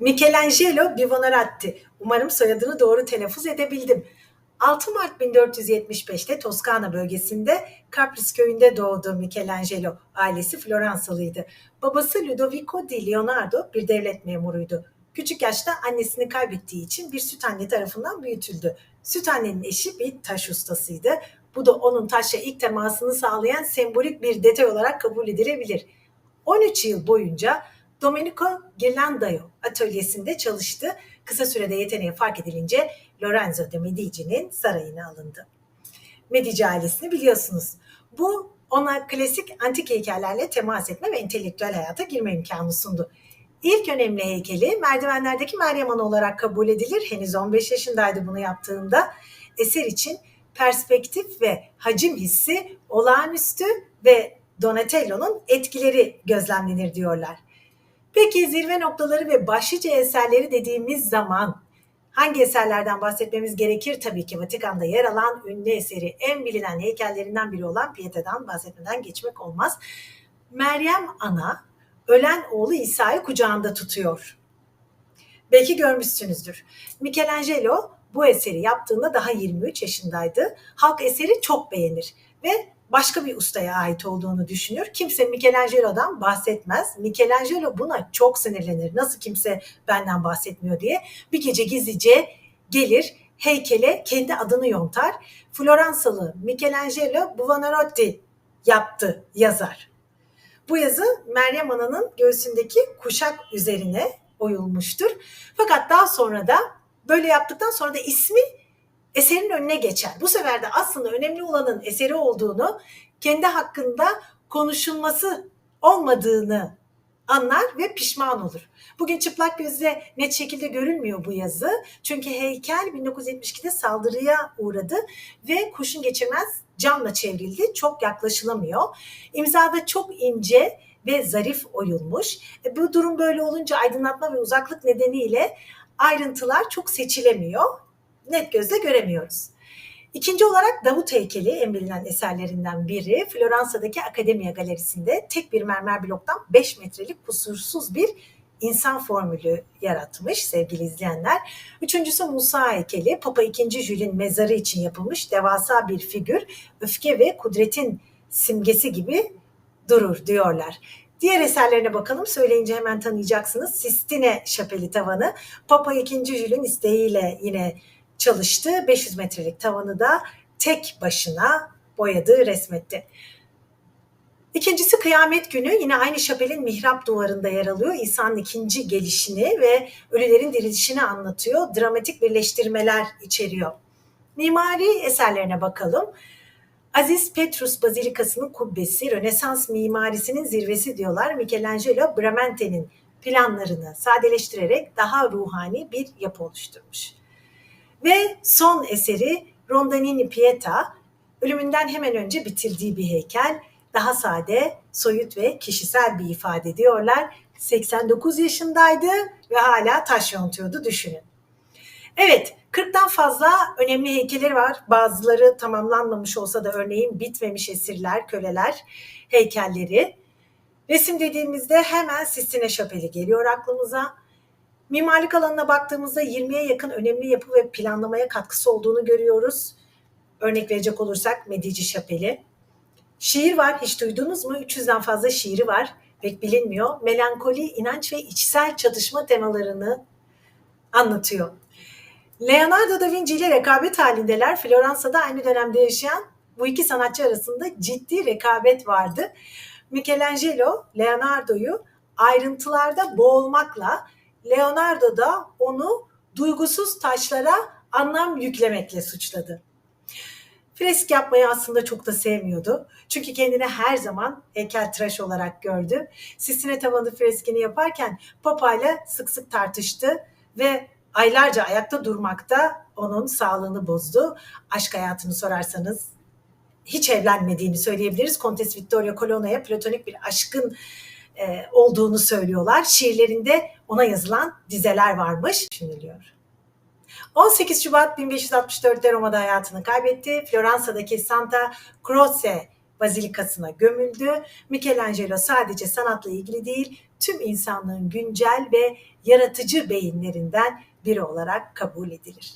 Michelangelo Buonarroti. Umarım soyadını doğru telaffuz edebildim. 6 Mart 1475'te Toskana bölgesinde Capris köyünde doğdu Michelangelo. Ailesi Floransalıydı. Babası Ludovico di Leonardo bir devlet memuruydu. Küçük yaşta annesini kaybettiği için bir süt anne tarafından büyütüldü. Süt annenin eşi bir taş ustasıydı. Bu da onun taşla ilk temasını sağlayan sembolik bir detay olarak kabul edilebilir. 13 yıl boyunca Domenico Ghirlandaio atölyesinde çalıştı. Kısa sürede yeteneği fark edilince Lorenzo de Medici'nin sarayına alındı. Medici ailesini biliyorsunuz. Bu ona klasik antik heykellerle temas etme ve entelektüel hayata girme imkanı sundu. İlk önemli heykeli merdivenlerdeki Meryem Ana olarak kabul edilir. Henüz 15 yaşındaydı bunu yaptığında. Eser için perspektif ve hacim hissi olağanüstü ve Donatello'nun etkileri gözlemlenir diyorlar. Peki zirve noktaları ve başlıca eserleri dediğimiz zaman hangi eserlerden bahsetmemiz gerekir? Tabii ki Vatikan'da yer alan ünlü eseri en bilinen heykellerinden biri olan Pieta'dan bahsetmeden geçmek olmaz. Meryem Ana ölen oğlu İsa'yı kucağında tutuyor. Belki görmüşsünüzdür. Michelangelo bu eseri yaptığında daha 23 yaşındaydı. Halk eseri çok beğenir ve başka bir ustaya ait olduğunu düşünür. Kimse Michelangelo'dan bahsetmez. Michelangelo buna çok sinirlenir. Nasıl kimse benden bahsetmiyor diye. Bir gece gizlice gelir heykele kendi adını yontar. Floransalı Michelangelo Buonarroti yaptı yazar. Bu yazı Meryem Ana'nın göğsündeki kuşak üzerine oyulmuştur. Fakat daha sonra da böyle yaptıktan sonra da ismi eserin önüne geçer. Bu sefer de aslında önemli olanın eseri olduğunu, kendi hakkında konuşulması olmadığını anlar ve pişman olur. Bugün çıplak gözle net şekilde görünmüyor bu yazı. Çünkü heykel 1972'de saldırıya uğradı ve kurşun geçirmez camla çevrildi. Çok yaklaşılamıyor. İmzada çok ince ve zarif oyulmuş. E, bu durum böyle olunca aydınlatma ve uzaklık nedeniyle ayrıntılar çok seçilemiyor. Net gözle göremiyoruz. İkinci olarak Davut heykeli en bilinen eserlerinden biri Floransa'daki Akademiya Galerisi'nde tek bir mermer bloktan 5 metrelik kusursuz bir insan formülü yaratmış sevgili izleyenler. Üçüncüsü Musa heykeli Papa II. Jül'ün mezarı için yapılmış devasa bir figür öfke ve kudretin simgesi gibi durur diyorlar. Diğer eserlerine bakalım. Söyleyince hemen tanıyacaksınız. Sistine Şapeli tavanı. Papa II. Jül'ün isteğiyle yine çalıştı. 500 metrelik tavanı da tek başına boyadığı resmetti. İkincisi kıyamet günü yine aynı şapelin mihrap duvarında yer alıyor. İsa'nın ikinci gelişini ve ölülerin dirilişini anlatıyor. Dramatik birleştirmeler içeriyor. Mimari eserlerine bakalım. Aziz Petrus Bazilikası'nın kubbesi Rönesans mimarisinin zirvesi diyorlar. Michelangelo Bramante'nin planlarını sadeleştirerek daha ruhani bir yapı oluşturmuş. Ve son eseri Rondanini Pieta, ölümünden hemen önce bitirdiği bir heykel. Daha sade, soyut ve kişisel bir ifade diyorlar. 89 yaşındaydı ve hala taş yontuyordu düşünün. Evet, 40'tan fazla önemli heykelleri var. Bazıları tamamlanmamış olsa da örneğin bitmemiş esirler, köleler heykelleri. Resim dediğimizde hemen Sistine Şapeli geliyor aklımıza. Mimarlık alanına baktığımızda 20'ye yakın önemli yapı ve planlamaya katkısı olduğunu görüyoruz. Örnek verecek olursak Medici Şapeli. Şiir var, hiç duydunuz mu? 300'den fazla şiiri var. Pek bilinmiyor. Melankoli, inanç ve içsel çatışma temalarını anlatıyor. Leonardo da Vinci ile rekabet halindeler. Floransa'da aynı dönemde yaşayan bu iki sanatçı arasında ciddi rekabet vardı. Michelangelo, Leonardo'yu ayrıntılarda boğulmakla, Leonardo da onu duygusuz taşlara anlam yüklemekle suçladı. Fresk yapmayı aslında çok da sevmiyordu. Çünkü kendini her zaman heykeltıraş olarak gördü. Sistine tavanı freskini yaparken papayla sık sık tartıştı ve aylarca ayakta durmakta onun sağlığını bozdu. Aşk hayatını sorarsanız hiç evlenmediğini söyleyebiliriz. Kontes Victoria Colonna'ya platonik bir aşkın e, olduğunu söylüyorlar. Şiirlerinde ona yazılan dizeler varmış düşünülüyor. 18 Şubat 1564'te Roma'da hayatını kaybetti. Floransa'daki Santa Croce Bazilikası'na gömüldü. Michelangelo sadece sanatla ilgili değil, tüm insanlığın güncel ve yaratıcı beyinlerinden biri olarak kabul edilir.